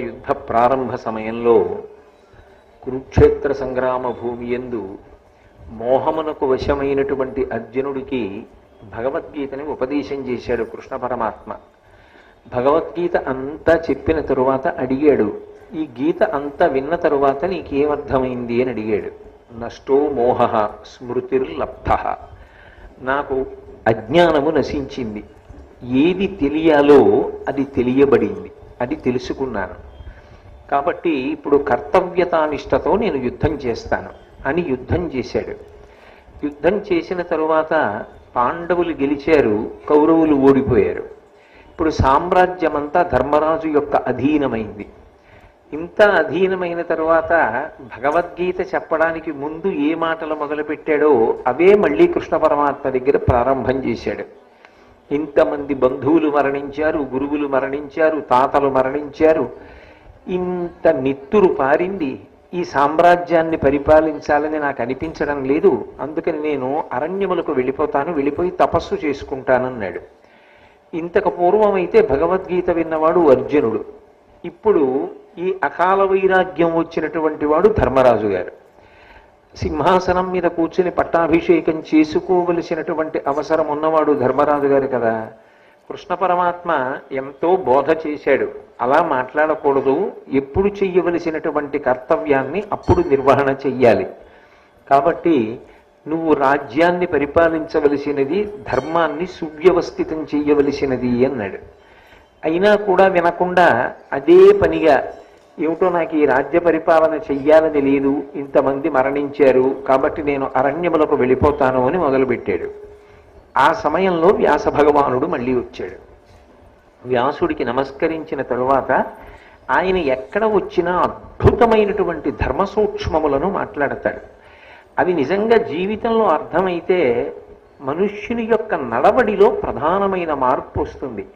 యుద్ధ ప్రారంభ సమయంలో కురుక్షేత్ర సంగ్రామ భూమి ఎందు మోహమునకు వశమైనటువంటి అర్జునుడికి భగవద్గీతని ఉపదేశం చేశాడు కృష్ణ పరమాత్మ. భగవద్గీత అంతా చెప్పిన తరువాత అడిగాడు ఈ గీత అంతా విన్న తరువాత నీకేమర్థమైంది? అని అడిగాడు. నష్టో మోహ స్మృతిర్లబ్ధ. నాకు అజ్ఞానము నశించింది. ఏది తెలియాలో అది తెలియబడింది. అది తెలుసుకున్నాను. కాబట్టి ఇప్పుడు కర్తవ్యతానిష్టతో నేను యుద్ధం చేస్తాను అని యుద్ధం చేశాడు. యుద్ధం చేసిన తరువాత పాండవులు గెలిచారు కౌరవులు ఓడిపోయారు. ఇప్పుడు సామ్రాజ్యమంతా ధర్మరాజు యొక్క అధీనమైంది. ఇంత అధీనమైన తరువాత భగవద్గీత చెప్పడానికి ముందు ఏ మాటలు మొదలుపెట్టాడో అవే మళ్ళీ కృష్ణ పరమాత్మ దగ్గర ప్రారంభం చేశాడు. ఇంతమంది బంధువులు మరణించారు గురువులు మరణించారు తాతలు మరణించారు. ఇంత నిత్తురు పారింది ఈ సామ్రాజ్యాన్ని పరిపాలించాలని నాకు అనిపించడం లేదు. అందుకని నేను అరణ్యములకు వెళ్ళిపోతాను వెళ్ళిపోయి తపస్సు చేసుకుంటానన్నాడు. ఇంతకు పూర్వం అయితే భగవద్గీత విన్నవాడు అర్జునుడు. ఇప్పుడు ఈ అకాల వైరాగ్యం వచ్చినటువంటి వాడు ధర్మరాజు గారు. సింహాసనం మీద కూర్చుని పట్టాభిషేకం చేసుకోవలసినటువంటి అవసరం ఉన్నవాడు ధర్మరాజు గారు కదా. కృష్ణ పరమాత్మ ఎంతో బోధ చేశాడు. అలా మాట్లాడకూడదు. ఎప్పుడు చెయ్యవలసినటువంటి కర్తవ్యాన్ని అప్పుడు నిర్వహణ చెయ్యాలి. కాబట్టి నువ్వు రాజ్యాన్ని పరిపాలించవలసినది ధర్మాన్ని సువ్యవస్థితం చెయ్యవలసినది అన్నాడు. అయినా కూడా వినకుండా అదే పనిగా ఏమిటో నాకు ఈ రాజ్య పరిపాలన చెయ్యాలని లేదు ఇంతమంది మరణించారు కాబట్టి నేను అరణ్యములకు వెళ్ళిపోతాను అని మొదలుపెట్టాడు. ఆ సమయంలో వ్యాస భగవానుడు మళ్ళీ వచ్చాడు. వ్యాసుడికి నమస్కరించిన తరువాత ఆయన ఎక్కడ వచ్చినా అద్భుతమైనటువంటి ధర్మ సూక్ష్మములను మాట్లాడతాడు. అవి నిజంగా జీవితంలో అర్థమైతే మనుష్యుని యొక్క నడవడిలో ప్రధానమైన మార్పు వస్తుంది.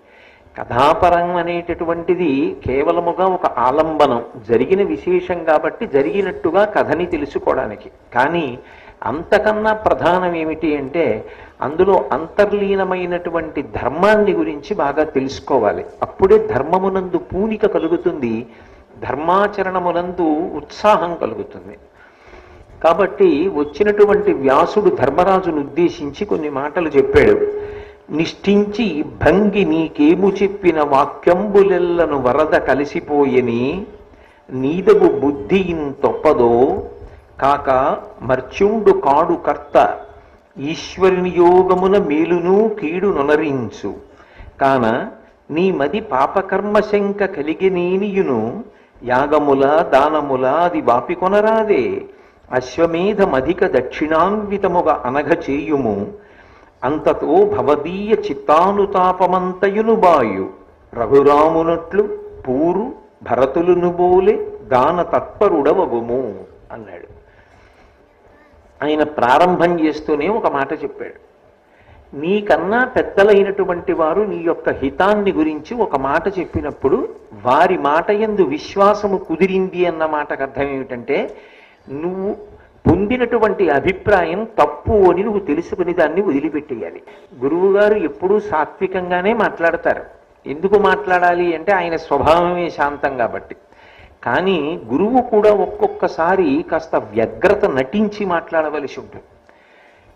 కథాపరం అనేటటువంటిది కేవలముగా ఒక ఆలంబనం. జరిగిన విశేషం కాబట్టి జరిగినట్టుగా కథని తెలుసుకోవడానికి. కానీ అంతకన్నా ప్రధానం ఏమిటి అంటే అందులో అంతర్లీనమైనటువంటి ధర్మాన్ని గురించి బాగా తెలుసుకోవాలి. అప్పుడే ధర్మమునందు పూనిక కలుగుతుంది ధర్మాచరణమునందు ఉత్సాహం కలుగుతుంది. కాబట్టి వచ్చినటువంటి వ్యాసుడు ధర్మరాజును ఉద్దేశించి కొన్ని మాటలు చెప్పాడు. నిష్ఠించి భంగి నీకేము చెప్పిన వాక్యంబులెల్లను వరద కలిసిపోయని నీదగు బుద్ధి ఇంతొప్పదో కాక మర్చుండు కాడు కర్త ఈశ్వరుని యోగమున మేలును కీడు నొనరించు. కాన నీ మది పాపకర్మ శంక కలిగినేనియును యాగముల దానముల అది వాపికొనరాదే అశ్వమేధమధిక దక్షిణాన్వితముగా అనఘ చేయుము అంతతో భవదీయ చిత్తానుతాపమంతయును బాయు. రఘురామునట్లు పూరు భరతులును బోలే దాన తత్పరుడవగుము అన్నాడు. ఆయన ప్రారంభం చేస్తూనే ఒక మాట చెప్పాడు. నీకన్నా పెద్దలైనటువంటి వారు నీ యొక్క హితాన్ని గురించి ఒక మాట చెప్పినప్పుడు వారి మాట ఎందు విశ్వాసము కుదిరింది అన్న మాటకు అర్థం ఏమిటంటే నువ్వు పొందినటువంటి అభిప్రాయం తప్పు అని నువ్వు తెలుసుకుని దాన్ని వదిలిపెట్టేయాలి. గురువు గారు ఎప్పుడూ సాత్వికంగానే మాట్లాడతారు. ఎందుకు మాట్లాడాలి అంటే ఆయన స్వభావమే శాంతం కాబట్టి. కానీ గురువు కూడా ఒక్కొక్కసారి కాస్త వ్యగ్రత నటించి మాట్లాడవలసి ఉంటుంది.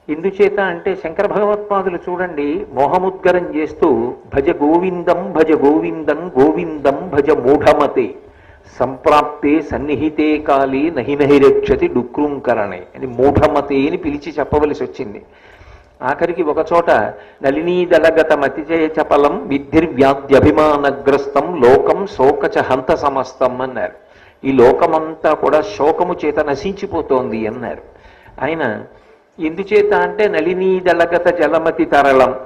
ఎందుచేత అంటే శంకర భగవత్పాదులు చూడండి మోహముద్గరం చేస్తూ భజ గోవిందం భజ గోవిందం గోవిందం భజ మూఢమతే సంప్రాప్తే సన్నిహితే కాలి నహి నహి రక్షతి డుక్రుంకరణే అని మూఢమతే అని పిలిచి చెప్పవలసి వచ్చింది. ఆఖరికి ఒక చోట నలినీదళగత మతిచయ చపలం విద్ధిర్వ్యాధ్యభిమానగ్రస్తం లోకం శోకచ హంత సమస్తం అన్నారు. ఈ లోకమంతా కూడా శోకము చేత నశించిపోతోంది అన్నారు. ఆయన ఎందుచేత అంటే నలినీదళగత జలమతి తరళం.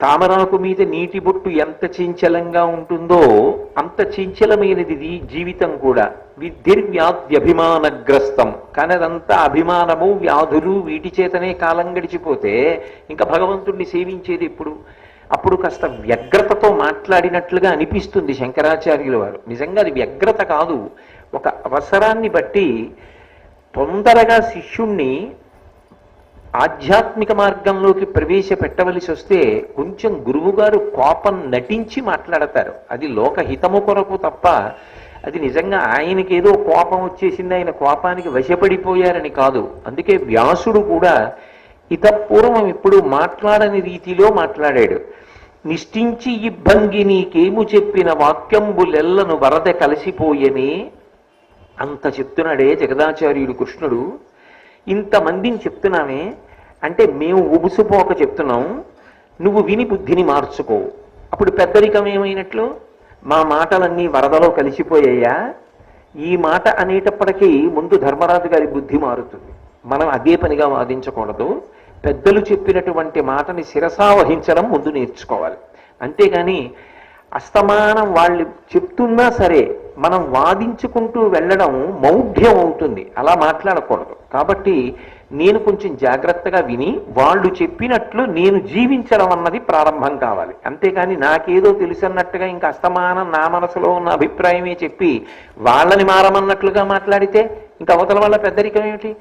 తామరాకు మీద నీటి బొట్టు ఎంత చంచలంగా ఉంటుందో అంత చంచలమైనది ఇది జీవితం కూడా. విద్ధిర్వ్యాధ్యభిమానగ్రస్తం కానీ అదంతా అభిమానము వ్యాధులు వీటి చేతనే కాలం గడిచిపోతే ఇంకా భగవంతుణ్ణి సేవించేది ఎప్పుడు? అప్పుడు కాస్త వ్యగ్రతతో మాట్లాడినట్లుగా అనిపిస్తుంది శంకరాచార్యుల వారు. నిజంగా అది వ్యగ్రత కాదు. ఒక అవసరాన్ని బట్టి తొందరగా శిష్యుణ్ణి ఆధ్యాత్మిక మార్గంలోకి ప్రవేశపెట్టవలసి వస్తే కొంచెం గురువుగారు కోపం నటించి మాట్లాడతారు. అది లోకహితము కొరకు తప్ప అది నిజంగా ఆయనకి ఏదో కోపం వచ్చేసింది ఆయన కోపానికి వశపడిపోయారని కాదు. అందుకే వ్యాసుడు కూడా ఇతపూర్వం ఇప్పుడు మాట్లాడని రీతిలో మాట్లాడాడు. నిష్ఠించి ఇబ్బంది నీకేము చెప్పిన వాక్యంబులెల్లను వరద కలిసిపోయని అంత చెప్తున్నాడే జగదాచార్యుడు కృష్ణుడు. ఇంతమందిని చెప్తున్నామే అంటే మేము ఉబుసుపోక చెప్తున్నాం నువ్వు విని బుద్ధిని మార్చుకో. అప్పుడు పెద్దరికం ఏమైనట్లు మా మాటలన్నీ వరదలో కలిసిపోయాయా? ఈ మాట అనేటప్పటికీ ముందు ధర్మరాజు గారి బుద్ధి మారుతుంది. మనం అదే పనిగా వాదించకూడదు. పెద్దలు చెప్పినటువంటి మాటని శిరసావహించడం ముందు నేర్చుకోవాలి. అంతేగాని అస్తమానం వాళ్ళు చెప్తున్నా సరే మనం వాదించుకుంటూ వెళ్ళడం మౌఢ్యం అవుతుంది. అలా మాట్లాడకూడదు. కాబట్టి నేను కొంచెం జాగ్రత్తగా విని వాళ్ళు చెప్పినట్లు నేను జీవించడం అన్నది ప్రారంభం కావాలి. అంతేకాని నాకేదో తెలుసన్నట్టుగా ఇంకా అస్తమానం నా మనసులో ఉన్న అభిప్రాయమే చెప్పి వాళ్ళని మారమన్నట్లుగా మాట్లాడితే ఇంకా అవతల వాళ్ళ పెద్దరికం ఏమిటి?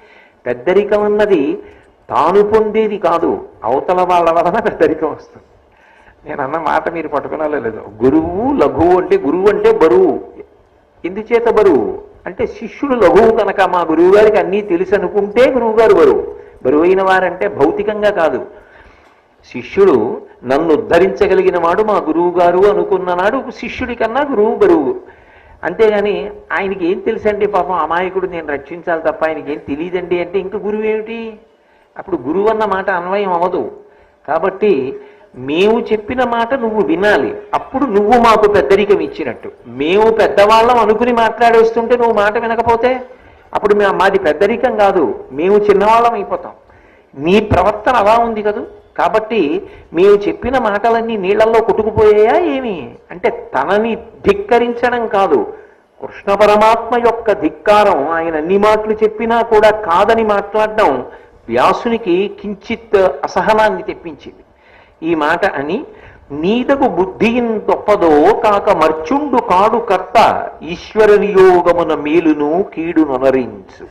పెద్దరికం అన్నది తాను పొందేది కాదు. అవతల వాళ్ళ వలన పెద్దరికం వస్తుంది. నేను అన్న మాట మీరు పట్టుకున్నాలో లేదు. గురువు లఘువు అంటే గురువు అంటే బరువు. ఎందుచేత బరువు. అంటే శిష్యుడు లఘువు కనుక మా గురువు గారికి అన్నీ తెలుసు అనుకుంటే గురువు గారు బరువు. బరువైన వారంటే భౌతికంగా కాదు. శిష్యుడు నన్ను ఉద్ధరించగలిగిన వాడు మా గురువు గారు శిష్యుడి కన్నా గురువు బరువు. అంతేగాని ఆయనకి ఏం తెలుసండి? పాపం అమాయకుడు నేను రక్షించాలి తప్ప ఆయనకి ఏం తెలియదండి అంటే ఇంకా గురువు ఏమిటి అప్పుడు గురువు అన్న మాట అన్వయం అవ్వదు. కాబట్టి మేము చెప్పిన మాట నువ్వు వినాలి. అప్పుడు నువ్వు మాకు పెద్దరికం ఇచ్చినట్టు. మేము పెద్దవాళ్ళం అనుకుని మాట్లాడేస్తుంటే నువ్వు మాట వినకపోతే అప్పుడు మేము మాది పెద్దరికం కాదు. మేము చిన్నవాళ్ళం అయిపోతాం. నీ ప్రవర్తన అలా ఉంది కదూ? కాబట్టి మేము చెప్పిన మాటలన్నీ నీళ్ళలో కొట్టుకుపోయాయా ఏమి? అంటే తనని ధిక్కరించడం కాదు. కృష్ణ పరమాత్మ యొక్క ధిక్కారం ఆయన అన్ని మాటలు చెప్పినా కూడా కాదని మాట్లాడడం వ్యాసునికి కించిత్ అసహనాన్ని తెప్పించింది. ఈ మాట అని నీతకు బుద్ధి తొప్పదో కాక మర్చుండు కాడు కర్త ఈశ్వరనియోగమున మేలును కీడు నొనరించు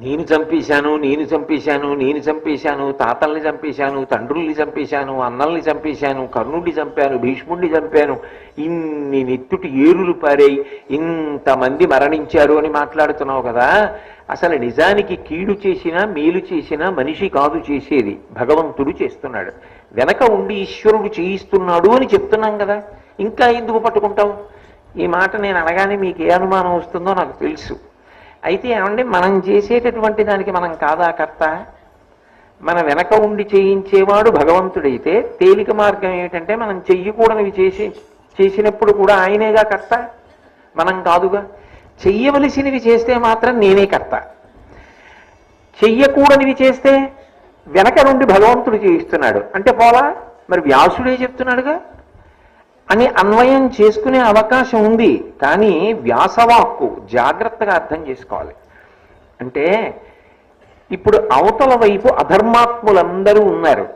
నేను చంపేశాను నేను చంపేశాను నేను చంపేశాను తాతల్ని చంపేశాను తండ్రుల్ని చంపేశాను అన్నల్ని చంపేశాను కర్ణుడిని చంపాను భీష్ముడిని చంపాను. ఇన్ని నెత్తుటి ఏరులు పారాయి ఇంతమంది మరణించారు అని మాట్లాడుతున్నావు కదా. అసలు నిజానికి కీడు చేసినా మేలు చేసినా మనిషి కాదు చేసేది. భగవంతుడు చేస్తున్నాడు. వెనక ఉండి ఈశ్వరుడు చేయిస్తున్నాడు అని చెప్తున్నాం కదా. ఇంకా ఎందుకు పట్టుకుంటావు ఈ మాట నేను అనగానే మీకు ఏ అనుమానం వస్తుందో నాకు తెలుసు. అయితే ఏమండి మనం చేసేటటువంటి దానికి మనం కాదా కర్త? మన వెనక ఉండి చేయించేవాడు భగవంతుడైతే తేలిక మార్గం ఏమిటంటే మనం చెయ్యకూడనివి చేసి చేసినప్పుడు కూడా ఆయనేగా కర్త? మనం కాదుగా. చెయ్యవలసినవి చేస్తే మాత్రం నేనే కర్త. చెయ్యకూడనివి చేస్తే వెనక నుండి భగవంతుడు చేయిస్తున్నాడు. అంటే పోలా? మరి వ్యాసుడే చెప్తున్నాడుగా? అని అన్వయం చేసుకునే అవకాశం ఉంది. కానీ వ్యాసవాక్కు జాగ్రత్తగా అర్థం చేసుకోవాలి. అంటే ఇప్పుడు అవతల వైపు అధర్మాత్ములందరూ ఉన్నారు.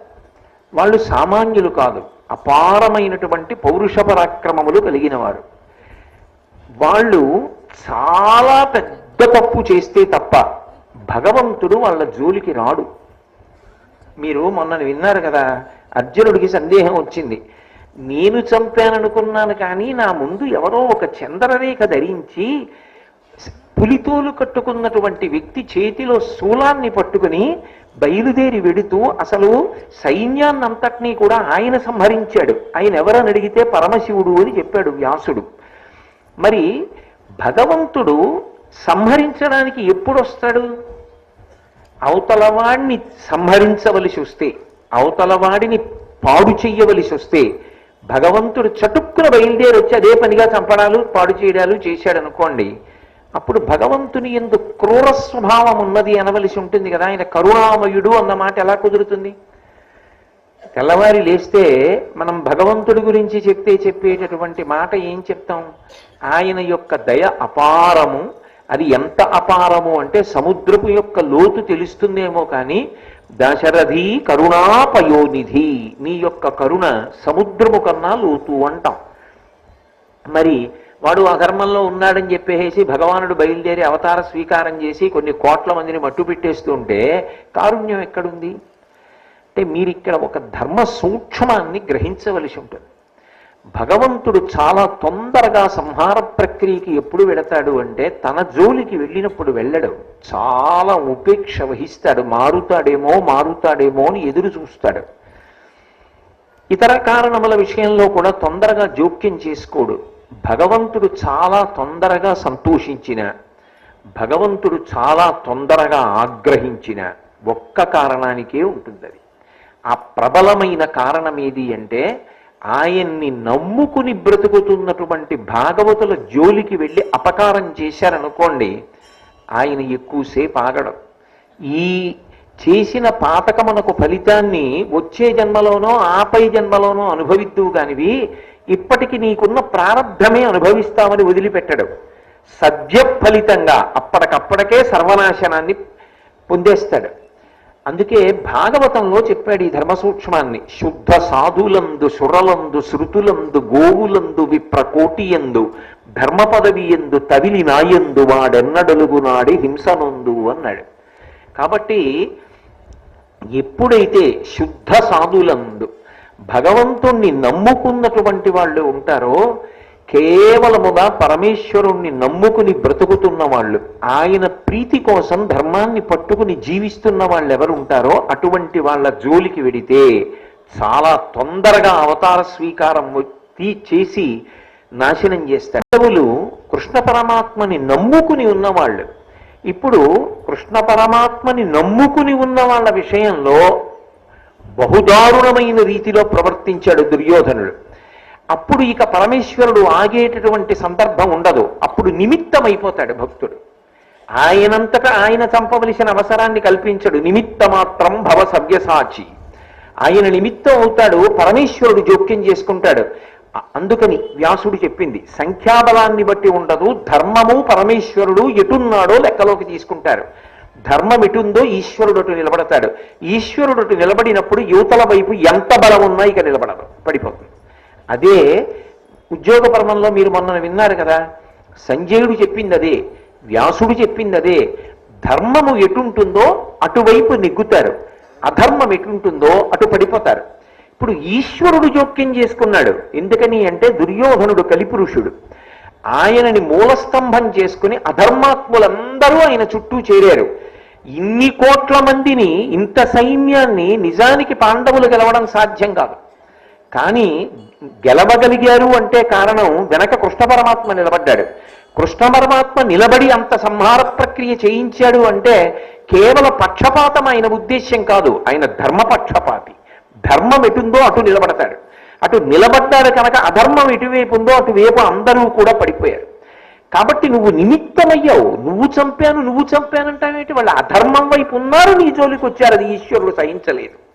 వాళ్ళు సామాన్యులు కాదు. అపారమైనటువంటి పౌరుష పరాక్రమములు కలిగిన వారు వాళ్ళు చాలా పెద్ద తప్పు చేస్తే తప్ప భగవంతుడు వాళ్ళ జోలికి రాడు. మీరు మొన్న విన్నారు కదా అర్జునుడికి సందేహం వచ్చింది. నేను చంపాననుకున్నాను కానీ నా ముందు ఎవరో ఒక చంద్రరేఖ ధరించి పులితోలు కట్టుకున్నటువంటి వ్యక్తి చేతిలో శూలాన్ని పట్టుకుని బయలుదేరి వెడుతూ అసలు సైన్యాన్నంతటినీ కూడా ఆయన సంహరించాడు. ఆయన ఎవరని అడిగితే పరమశివుడు అని చెప్పాడు వ్యాసుడు. మరి భగవంతుడు సంహరించడానికి ఎప్పుడు వస్తాడు అవతలవాడిని సంహరించవలసి వస్తే అవతలవాడిని పాడు చెయ్యవలసి వస్తే భగవంతుడు చటుక్కున బయలుదేరి వచ్చి అదే పనిగా చంపడాలు పాడు చేయడాలు చేశాడు అనుకోండి అప్పుడు భగవంతుని ఎందు క్రూర స్వభావం ఉన్నది అనవలసి ఉంటుంది కదా. ఆయన కరుణామయుడు అన్న మాట ఎలా కుదురుతుంది? తెల్లవారి లేస్తే మనం భగవంతుడి గురించి చెప్తే చెప్పేటటువంటి మాట ఏం చెప్తాం? ఆయన యొక్క దయ అపారము. అది ఎంత అపారము అంటే సముద్రపు యొక్క లోతు తెలుస్తుందేమో కానీ దశరథి కరుణాపయోనిధి. నీ యొక్క కరుణ సముద్రము కన్నా లోతు అంటాం. మరి వాడు అధర్మంలో ఉన్నాడని చెప్పేసి భగవానుడు బయలుదేరి అవతార స్వీకారం చేసి కొన్ని కోట్ల మందిని మట్టు పెట్టేస్తుంటే కారుణ్యం ఎక్కడుంది? అంటే మీరు ఇక్కడ ఒక ధర్మ సూక్ష్మాన్ని గ్రహించవలసి ఉంటుంది. భగవంతుడు చాలా తొందరగా సంహార ప్రక్రియకి ఎప్పుడు వెడతాడు అంటే తన జోలికి వెళ్ళినప్పుడు వెళ్ళడు. చాలా ఉపేక్ష వహిస్తాడు. మారుతాడేమో మారుతాడేమో అని ఎదురు చూస్తాడు. ఇతర కారణముల విషయంలో కూడా తొందరగా జోక్యం చేసుకోడు. భగవంతుడు చాలా తొందరగా సంతోషించిన భగవంతుడు చాలా తొందరగా ఆగ్రహించిన ఒక్క కారణానికే ఉంటుంది అది ఆ ప్రబలమైన కారణం ఏది అంటే ఆయన్ని నమ్ముకుని బ్రతుకుతున్నటువంటి భాగవతుల జోలికి వెళ్ళి అపకారం చేశారనుకోండి ఆయన ఎక్కువసేపు ఆగడం. ఈ చేసిన పాతకమునకు ఫలితాన్ని వచ్చే జన్మలోనో ఆపై జన్మలోనో అనుభవిద్దువు కానివి ఇప్పటికి నీకున్న ప్రారంధమే అనుభవిస్తామని వదిలిపెట్టడు. సద్య ఫలితంగా అప్పటికప్పటికే సర్వనాశనాన్ని పొందేస్తాడు. అందుకే భాగవతంలో చెప్పాడు ఈ ధర్మ సూక్ష్మాన్ని శుద్ధ సాధులందు సురలందు శృతులందు గోవులందు విప్రకోటియందు ధర్మ పదవి ఎందు తవిలి నాయందు వాడెన్నడలుగు నాడి హింసనొందు అన్నాడు. కాబట్టి ఎప్పుడైతే శుద్ధ సాధులందు భగవంతుణ్ణి నమ్ముకున్నటువంటి వాళ్ళు ఉంటారో కేవలముగా పరమేశ్వరుణ్ణి నమ్ముకుని బ్రతుకుతున్న వాళ్ళు ఆయన ప్రీతి కోసం ధర్మాన్ని పట్టుకుని జీవిస్తున్న వాళ్ళు ఎవరు ఉంటారో అటువంటి వాళ్ళ జోలికి వెడితే చాలా తొందరగా అవతార స్వీకారం తీ- చేసి నాశనం చేస్తారు. మానవులు కృష్ణ పరమాత్మని నమ్ముకుని ఉన్నవాళ్ళు. ఇప్పుడు కృష్ణ పరమాత్మని నమ్ముకుని ఉన్న వాళ్ళ విషయంలో బహుదారుణమైన రీతిలో ప్రవర్తించాడు దుర్యోధనుడు. అప్పుడు ఇక పరమేశ్వరుడు ఆగేటటువంటి సందర్భం ఉండదు. అప్పుడు నిమిత్తమైపోతాడు భక్తుడు. ఆయనంతటా ఆయన చంపవలసిన అవసరాన్ని కల్పించడు. నిమిత్త మాత్రం భవ సవ్యసాచి. ఆయన నిమిత్తం అవుతాడు పరమేశ్వరుడు జోక్యం చేసుకుంటాడు. అందుకని వ్యాసుడు చెప్పింది సంఖ్యాబలాన్ని బట్టి ఉండదు ధర్మము పరమేశ్వరుడు ఎటున్నాడో లెక్కలోకి తీసుకుంటారు. ధర్మం ఎటుందో ఈశ్వరుడు అటు నిలబడతాడు. ఈశ్వరుడు అటు నిలబడినప్పుడు యువతల వైపు ఎంత బలం ఉన్నా ఇక నిలబడదు పడిపోతుంది. అదే ఉద్యోగ పర్వంలో మీరు మొన్న విన్నారు కదా సంజయుడు చెప్పింది అదే వ్యాసుడు చెప్పింది అదే ధర్మము ఎటుంటుందో అటువైపు నెగ్గుతారు అధర్మం ఎటుంటుందో అటు పడిపోతారు. ఇప్పుడు ఈశ్వరుడు జోక్యం చేసుకున్నాడు ఎందుకని అంటే దుర్యోధనుడు కలిపురుషుడు. ఆయనని మూలస్తంభం చేసుకుని అధర్మాత్ములందరూ ఆయన చుట్టూ చేరారు. ఇన్ని కోట్ల మందిని ఇంత సైన్యాన్ని నిజానికి పాండవులు గెలవడం సాధ్యం కాదు. కానీ గెలవగలిగారు అంటే కారణం వెనక కృష్ణ పరమాత్మ నిలబడ్డాడు. కృష్ణ పరమాత్మ నిలబడి అంత సంహార ప్రక్రియ చేయించాడు అంటే కేవల పక్షపాతం ఆయన ఉద్దేశ్యం కాదు ఆయన ధర్మపక్షపాతి ధర్మం ఎటుందో అటు నిలబడతాడు. అటు నిలబడ్డాడు కనుక అధర్మం ఎటువైపు ఉందో అటువైపు అందరూ కూడా పడిపోయారు. కాబట్టి నువ్వు నిమిత్తమయ్యావు. నువ్వు చంపాను నువ్వు చంపానంటావేంటి? వాళ్ళు అధర్మం వైపు ఉన్నారు నీ జోలికి వచ్చారు అది ఈశ్వరుడు సహించలేదు.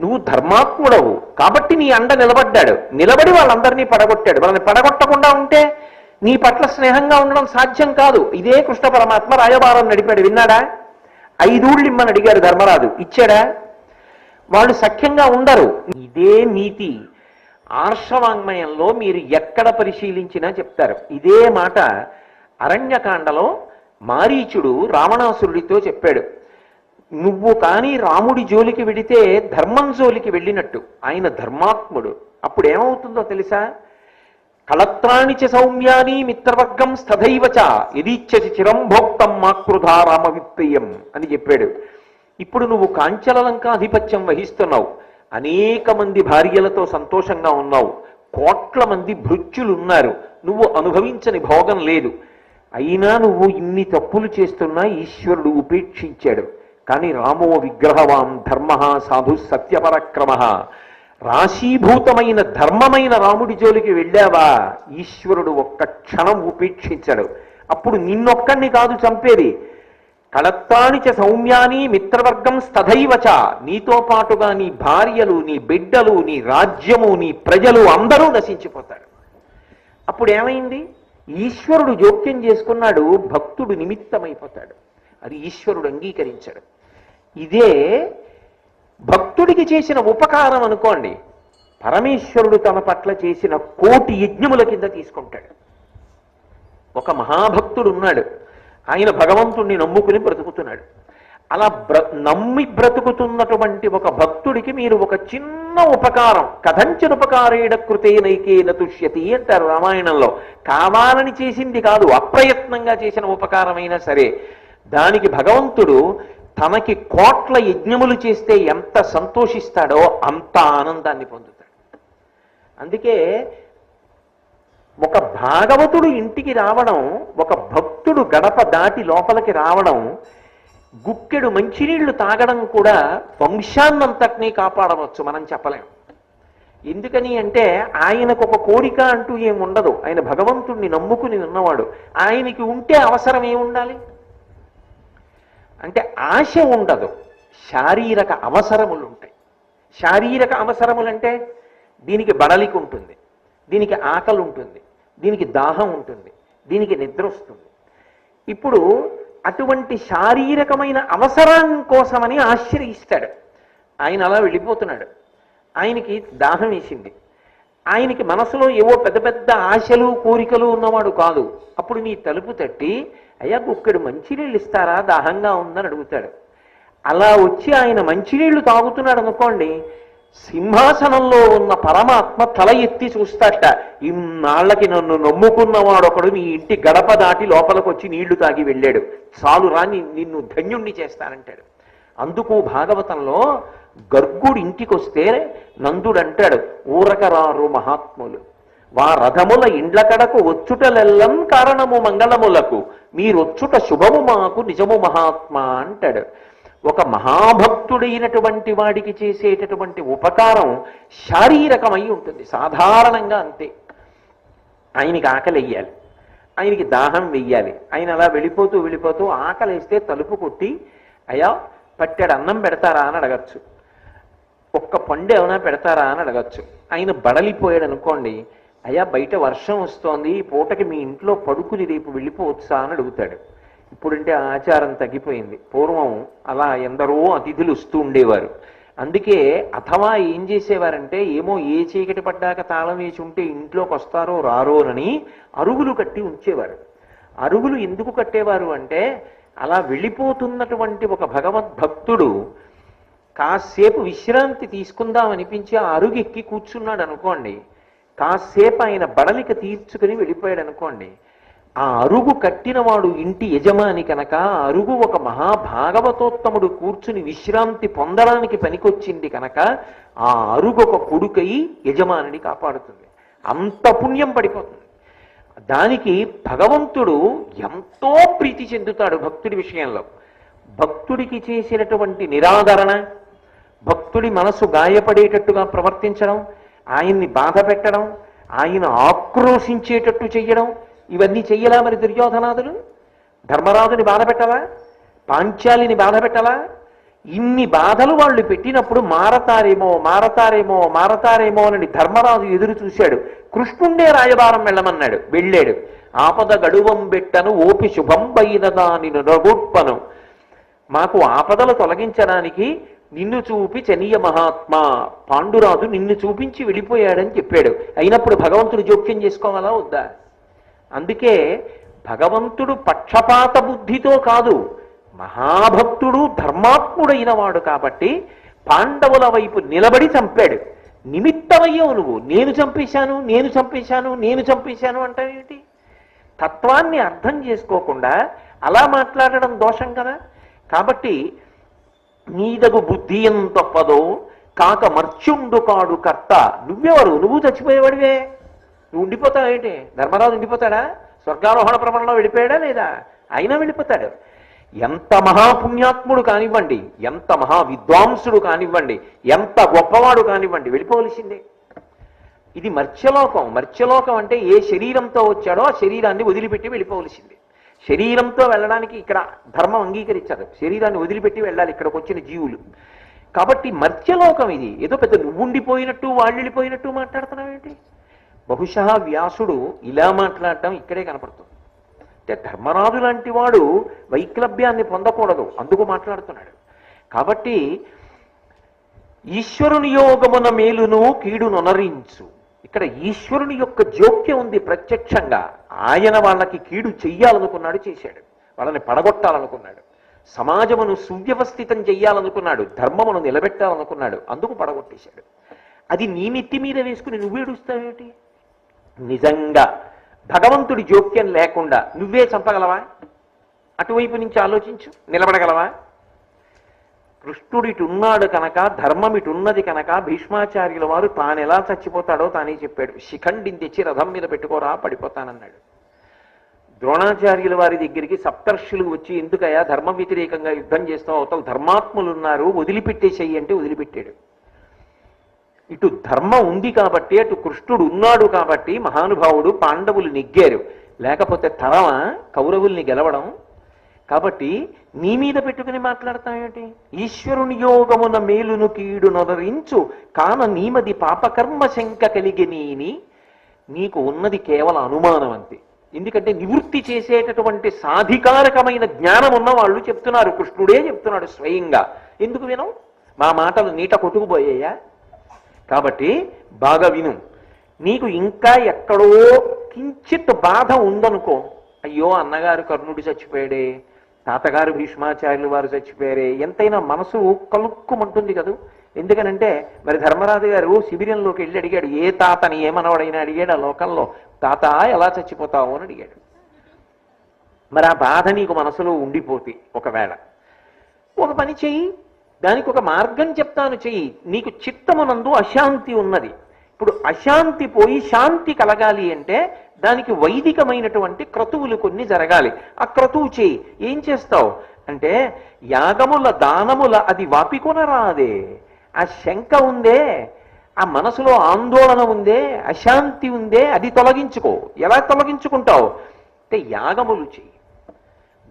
నువ్వు ధర్మాత్ముడవు. కాబట్టి నీ అండ నిలబడ్డాడు. నిలబడి వాళ్ళందరినీ పడగొట్టాడు. వాళ్ళని పడగొట్టకుండా ఉంటే నీ పట్ల స్నేహంగా ఉండడం సాధ్యం కాదు. ఇదే కృష్ణ పరమాత్మ రాయబారం నడిపాడు. విన్నాడా? ఐదూళ్ళు ఇమ్మని అడిగారు ధర్మరాజు. ఇచ్చాడా? వాళ్ళు సఖ్యంగా ఉండరు. ఇదే నీతి. ఆర్షవాంగ్మయంలో మీరు ఎక్కడ పరిశీలించినా చెప్తారు. ఇదే మాట అరణ్యకాండలో మారీచుడు రావణాసురుడితో చెప్పాడు. నువ్వు కానీ రాముడి జోలికి వెడితే ధర్మం జోలికి వెళ్ళినట్టు. ఆయన ధర్మాత్ముడు. అప్పుడు ఏమవుతుందో తెలుసా? కళత్రాణి చ సౌమ్యాని మిత్రవర్గం స్థదైవచ యదీచ్ఛసి చిరంభోక్తం మాకృధా రామ విప్రియం అని చెప్పాడు. ఇప్పుడు నువ్వు కాంచలలంకాధిపత్యం వహిస్తున్నావు. అనేక మంది భార్యలతో సంతోషంగా ఉన్నావు. కోట్ల మంది భృత్యులున్నారు. నువ్వు అనుభవించని భోగం లేదు. అయినా నువ్వు ఇన్ని తప్పులు చేస్తున్నా ఈశ్వరుడు ఉపేక్షించాడు. కానీ రామో విగ్రహవాన్ ధర్మ సాధు సత్యపరక్రమ. రాశీభూతమైన ధర్మమైన రాముడి జోలికి వెళ్ళావా? ఈశ్వరుడు ఒక్క క్షణం ఉపేక్షించాడు. అప్పుడు నిన్నొక్కడిని కాదు చంపేది. కళత్తాని చ సౌమ్యాని మిత్రవర్గం స్తథైవచ నీతో పాటుగా నీ భార్యలు నీ బిడ్డలు నీ రాజ్యము నీ ప్రజలు అందరూ నశించిపోతారు. అప్పుడు ఏమైంది ఈశ్వరుడు జోక్యం చేసుకున్నాడు భక్తుడు నిమిత్తమైపోతాడు. అది ఈశ్వరుడు అంగీకరించాడు. ఇదే భక్తుడికి చేసిన ఉపకారం అనుకోండి. పరమేశ్వరుడు తన పట్ల చేసిన కోటి యజ్ఞముల కింద తీసుకుంటాడు. ఒక మహాభక్తుడు ఉన్నాడు. ఆయన భగవంతుణ్ణి నమ్ముకుని బ్రతుకుతున్నాడు. అలా బ్ర నమ్మి బ్రతుకుతున్నటువంటి ఒక భక్తుడికి మీరు ఒక చిన్న ఉపకారం కథంచన ఉపకారేడ కృతే నైకే తుష్యతి అంటారు రామాయణంలో. కావాలని చేసింది కాదు అప్రయత్నంగా చేసిన ఉపకారమైనా సరే దానికి భగవంతుడు తనకి కోట్ల యజ్ఞములు చేస్తే ఎంత సంతోషిస్తాడో అంత ఆనందాన్ని పొందుతాడు. అందుకే ఒక భాగవతుడు ఇంటికి రావడం ఒక భక్తుడు గడప దాటి లోపలికి రావడం గుక్కెడు మంచినీళ్ళు తాగడం కూడా వంశాన్నంతటినీ కాపాడవచ్చు మనం చెప్పలేం. ఎందుకని అంటే ఆయనకు ఒక కోరిక అంటూ ఏముండదు ఉండదు. ఆయన భగవంతుణ్ణి నమ్ముకుని ఉన్నవాడు. ఆయనకి ఉంటే అవసరం ఏముండాలి? అంటే ఆశ ఉండదు. శారీరక అవసరములు ఉంటాయి శారీరక అవసరములంటే దీనికి బడలికి ఉంటుంది దీనికి ఆకలి ఉంటుంది దీనికి దాహం ఉంటుంది దీనికి నిద్ర వస్తుంది ఇప్పుడు అటువంటి శారీరకమైన అవసరం కోసమని ఆశ్రయిస్తాడు. ఆయన అలా వెళ్ళిపోతున్నాడు. ఆయనకి దాహం వేసింది. ఆయనకి మనసులో ఏవో పెద్ద పెద్ద ఆశలు కోరికలు ఉన్నవాడు కాదు. అప్పుడు నీ తలుపు తట్టి అయ్యా కుక్కడు మంచినీళ్ళు ఇస్తారా? దాహంగా ఉందని అడుగుతాడు. అలా వచ్చి ఆయన మంచినీళ్ళు తాగుతున్నాడు అనుకోండి సింహాసనంలో ఉన్న పరమాత్మ తల ఎత్తి చూస్తాట ఇన్నాళ్ళకి నన్ను నమ్ముకున్నవాడొకడు నీ ఇంటి గడప దాటి లోపలికి వచ్చి నీళ్ళు తాగి వెళ్ళాడు. చాలు రాని నిన్ను ధన్యుణ్ణి చేస్తానంటాడు. అందుకు భాగవతంలో గర్గుడు ఇంటికి వస్తే నందుడు అంటాడు ఊరకరారు మహాత్ములు వా రథముల ఇండ్ల కడకు వచ్చుటలెల్లం కారణము మంగళములకు. మీరొచ్చుట శుభము మాకు నిజము మహాత్మా అంటాడు. ఒక మహాభక్తుడైనటువంటి వాడికి చేసేటటువంటి ఉపకారం శారీరకమై ఉంటుంది. సాధారణంగా అంతే. ఆయనకి ఆకలి వేయాలి ఆయనకి దాహం వెయ్యాలి. ఆయన అలా వెళ్ళిపోతూ వెళ్ళిపోతూ ఆకలిస్తే తలుపు కొట్టి అయ్యా పట్టెడు అన్నం పెడతారా? అని అడగచ్చు. ఒక్క పండు ఏమైనా పెడతారా? అని అడగచ్చు. ఆయన బడలిపోయాడు అనుకోండి అయ్యా బయట వర్షం వస్తోంది ఈ పూటకి మీ ఇంట్లో పడుకుని రేపు వెళ్ళిపోవచ్చా అని అడుగుతాడు. ఇప్పుడంటే ఆచారం తగ్గిపోయింది. పూర్వం అలా ఎందరో అతిథులు వస్తూ ఉండేవారు. అందుకే అథవా ఏం చేసేవారంటే ఏమో ఏ చీకటి పడ్డాక తాళం వేసి ఉంటే ఇంట్లోకి వస్తారో రారోనని అరుగులు కట్టి ఉంచేవారు. అరుగులు ఎందుకు కట్టేవారు అంటే అలా వెళ్ళిపోతున్నటువంటి ఒక భగవద్భక్తుడు కాసేపు విశ్రాంతి తీసుకుందాం అనిపించి ఆ అరుగు ఎక్కి కూర్చున్నాడు అనుకోండి. కాసేపు ఆయన బడలిక తీర్చుకుని వెళ్ళిపోయాడు అనుకోండి ఆ అరుగు కట్టినవాడు ఇంటి యజమాని కనుక ఆ అరుగు ఒక మహాభాగవతోత్తముడు కూర్చుని విశ్రాంతి పొందడానికి పనికొచ్చింది కనుక ఆ అరుగు ఒక కొడుకై యజమానిని కాపాడుతుంది. అంత పుణ్యం పడిపోతుంది. దానికి భగవంతుడు ఎంతో ప్రీతి చెందుతాడు భక్తుడి విషయంలో. భక్తుడికి చేసినటువంటి నిరాదరణ భక్తుడి మనసు గాయపడేటట్టుగా ప్రవర్తించడం ఆయన్ని బాధ పెట్టడం ఆయన ఆక్రోశించేటట్టు చెయ్యడం ఇవన్నీ చెయ్యలా మరి దుర్యోధనాథులు ధర్మరాజుని బాధ పెట్టాలా? పాంచాలిని బాధ పెట్టాలా? ఇన్ని బాధలు వాళ్ళు పెట్టినప్పుడు మారతారేమో మారతారేమో మారతారేమో అని ధర్మరాజు ఎదురు చూశాడు. కృష్ణుండే రాయబారం వెళ్ళమన్నాడు వెళ్ళాడు. ఆపద గడువం బెట్టను ఓపి శుభం బైన దాని రఘుత్పను. మాకు ఆపదలు తొలగించడానికి నిన్ను చూపి చనీయ మహాత్మా. పాండురాజు నిన్ను చూపించి వెళ్ళిపోయాడని చెప్పాడు. అయినప్పుడు భగవంతుడు జోక్యం చేసుకోవాలా వద్దా? అందుకే భగవంతుడు పక్షపాత బుద్ధితో కాదు మహాభక్తుడు ధర్మాత్ముడైన వాడు కాబట్టి పాండవుల వైపు నిలబడి చంపాడు. నిమిత్తమయ్యావు నువ్వు. నేను చంపేశాను నేను చంపేశాను నేను చంపేశాను అంటావేంటి తత్వాన్ని అర్థం చేసుకోకుండా అలా మాట్లాడడం దోషం కదా? కాబట్టి నీదగు బుద్ధి ఏం తప్పదో కాక మర్చుండు కాడు కర్త. నువ్వెవరు? నువ్వు చచ్చిపోయేవాడివే. నువ్వు ఉండిపోతావేంటి ధర్మరాజు ఉండిపోతాడా? స్వర్గారోహణ ప్రమాణంలో వెళ్ళిపోయాడా లేదా? అయినా వెళ్ళిపోతాడు. ఎంత మహాపుణ్యాత్ముడు కానివ్వండి ఎంత మహా విద్వాంసుడు కానివ్వండి ఎంత గొప్పవాడు కానివ్వండి వెళ్ళిపోవలసిందే. ఇది మర్త్యలోకం. మర్త్యలోకం అంటే ఏ శరీరంతో వచ్చాడో ఆ శరీరాన్ని వదిలిపెట్టి వెళ్ళిపోవలసిందే. శరీరంతో వెళ్ళడానికి ఇక్కడ ధర్మం అంగీకరించారు. శరీరాన్ని వదిలిపెట్టి వెళ్ళాలి ఇక్కడికి వచ్చిన జీవులు. కాబట్టి మర్త్యలోకం ఇది. ఏదో పెద్ద నువ్వుండిపోయినట్టు వాళ్ళు వెళ్ళిపోయినట్టు మాట్లాడుతున్నావేంటి బహుశా వ్యాసుడు ఇలా మాట్లాడటం ఇక్కడే కనపడుతుంది. అంటే ధర్మరాజు లాంటి వాడు వైక్లభ్యాన్ని పొందకూడదు. అందుకు మాట్లాడుతున్నాడు. కాబట్టి ఈశ్వరుని యోగమున మేలును కీడునొనరించు. ఇక్కడ ఈశ్వరుని యొక్క జోక్యం ఉంది ప్రత్యక్షంగా. ఆయన వాళ్ళకి కీడు చెయ్యాలనుకున్నాడు చేశాడు. వాళ్ళని పడగొట్టాలనుకున్నాడు. సమాజమును సువ్యవస్థితం చెయ్యాలనుకున్నాడు. ధర్మమును నిలబెట్టాలనుకున్నాడు. అందుకు పడగొట్టేశాడు. అది నీ నెత్తి మీద వేసుకుని నువ్వేడుస్తావేమిటి నిజంగా భగవంతుడి జోక్యం లేకుండా నువ్వే చంపగలవా? అటువైపు నుంచి ఆలోచించు. నిలబడగలవా? కృష్ణుడిటున్నాడు కనుక ధర్మం ఇటున్నది కనుక భీష్మాచార్యుల వారు తాను ఎలా చచ్చిపోతాడో తానే చెప్పాడు. శిఖండిని తెచ్చి రథం మీద పెట్టుకోరా పడిపోతానన్నాడు. ద్రోణాచార్యుల వారి దగ్గరికి సప్తర్షులు వచ్చి ఎందుకయ్యా ధర్మ వ్యతిరేకంగా యుద్ధం చేస్తావు అవతల ధర్మాత్ములు ఉన్నారు వదిలిపెట్టేసేయి అంటే వదిలిపెట్టాడు. ఇటు ధర్మం ఉంది కాబట్టి అటు కృష్ణుడు ఉన్నాడు కాబట్టి మహానుభావుడు పాండవులు నెగ్గారు. లేకపోతే తరమా కౌరవుల్ని గెలవడం కాబట్టి నీ మీద పెట్టుకుని మాట్లాడతామేమిటి ఈశ్వరుని యోగమున మేలును కీడు నొదరించు. కాన నీమది పాపకర్మ శంక కలిగి నీని. నీకు ఉన్నది కేవలం అనుమానం అంతే. ఎందుకంటే నివృత్తి చేసేటటువంటి సాధికారకమైన జ్ఞానం ఉన్న వాళ్ళు చెప్తున్నారు. కృష్ణుడే చెప్తున్నాడు స్వయంగా. ఎందుకు వినం? మా మాటలు నీట కొట్టుకుపోయాయా? కాబట్టి బాగా విను. నీకు ఇంకా ఎక్కడో కించిత్ బాధ ఉందనుకో. అయ్యో అన్నగారు కర్ణుడు చచ్చిపోయాడే. తాతగారు భీష్మాచార్యులు వారు చచ్చిపోయారే. ఎంతైనా మనసు కలుక్కుమంటుంది కదూ? ఎందుకనంటే మరి ధర్మరాజు గారు శిబిరంలోకి వెళ్ళి అడిగాడు ఏ తాతని ఏమనవాడైనా? అడిగాడు ఆ లోకంలో. తాత ఎలా చచ్చిపోతావు? అని అడిగాడు. మరి ఆ బాధ నీకు మనసులో ఉండిపోతే ఒకవేళ. ఒక పని చెయ్యి. దానికి ఒక మార్గం చెప్తాను చెయ్యి. నీకు చిత్తమునందు అశాంతి ఉన్నది. ఇప్పుడు అశాంతి పోయి శాంతి కలగాలి అంటే దానికి వైదికమైనటువంటి క్రతువులు కొన్ని జరగాలి. ఆ క్రతువు చేయి. ఏం చేస్తావు? అంటే యాగముల దానముల అది వాపికొనరాదే. ఆ శంక ఉందే ఆ మనసులో ఆందోళన ఉందే అశాంతి ఉందే అది తొలగించుకో. ఎలా తొలగించుకుంటావు? అంటే యాగములు చెయ్యి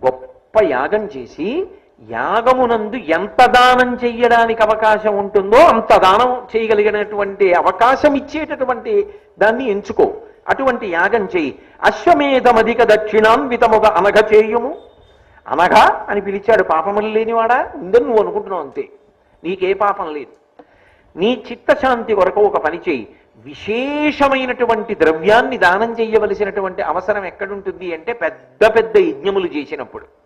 గొప్ప యాగం చేసి యాగమునందు ఎంత దానం చెయ్యడానికి అవకాశం ఉంటుందో అంత దానం చేయగలిగినటువంటి అవకాశం ఇచ్చేటటువంటి దాన్ని ఎంచుకో. అటువంటి యాగం చెయ్యి అశ్వమేధమధిక దక్షిణాన్వితముగ అనఘ చేయుము. అనఘ అని పిలిచాడు పాపములు లేనివాడా? ఉందని నువ్వు అనుకుంటున్నావు అంతే. నీకే పాపం లేదు. నీ చిత్తశాంతి కొరకు ఒక పని చేయి. విశేషమైనటువంటి ద్రవ్యాన్ని దానం చేయవలసినటువంటి అవసరం ఎక్కడుంటుంది అంటే పెద్ద పెద్ద యజ్ఞములు చేసినప్పుడు.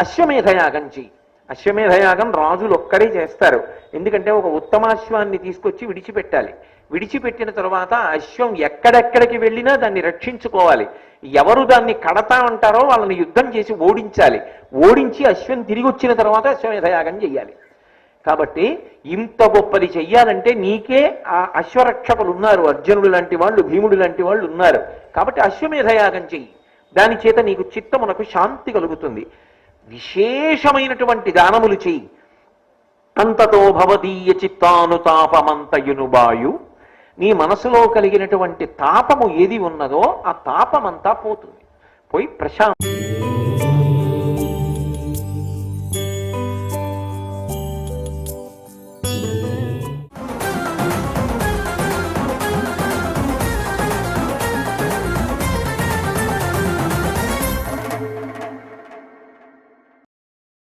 అశ్వమేధయాగం చెయ్యి అశ్వమేధయాగం రాజులు ఒక్కడే చేస్తారు. ఎందుకంటే ఒక ఉత్తమాశ్వాన్ని తీసుకొచ్చి విడిచిపెట్టాలి. విడిచిపెట్టిన తర్వాత అశ్వం ఎక్కడెక్కడికి వెళ్ళినా దాన్ని రక్షించుకోవాలి. ఎవరు దాన్ని కడతా ఉంటారో వాళ్ళని యుద్ధం చేసి ఓడించాలి. ఓడించి అశ్వం తిరిగి వచ్చిన తర్వాత అశ్వమేధయాగం చెయ్యాలి. కాబట్టి ఇంత గొప్పది చెయ్యాలంటే నీకే ఆ అశ్వరక్షకులు ఉన్నారు అర్జునుడు లాంటి వాళ్ళు భీముడు లాంటి వాళ్ళు ఉన్నారు. కాబట్టి అశ్వమేధయాగం చెయ్యి. దాని చేత నీకు చిత్తమునకు శాంతి కలుగుతుంది. విశేషమైనటువంటి దానములు చెయ్యి. అంతతో భవదీయ చిత్తానుతాపమంతయునుబాయు నీ మనసులో కలిగినటువంటి తాపము ఏది ఉన్నదో ఆ తాపమంతా పోతుంది. పోయి ప్రశాంతి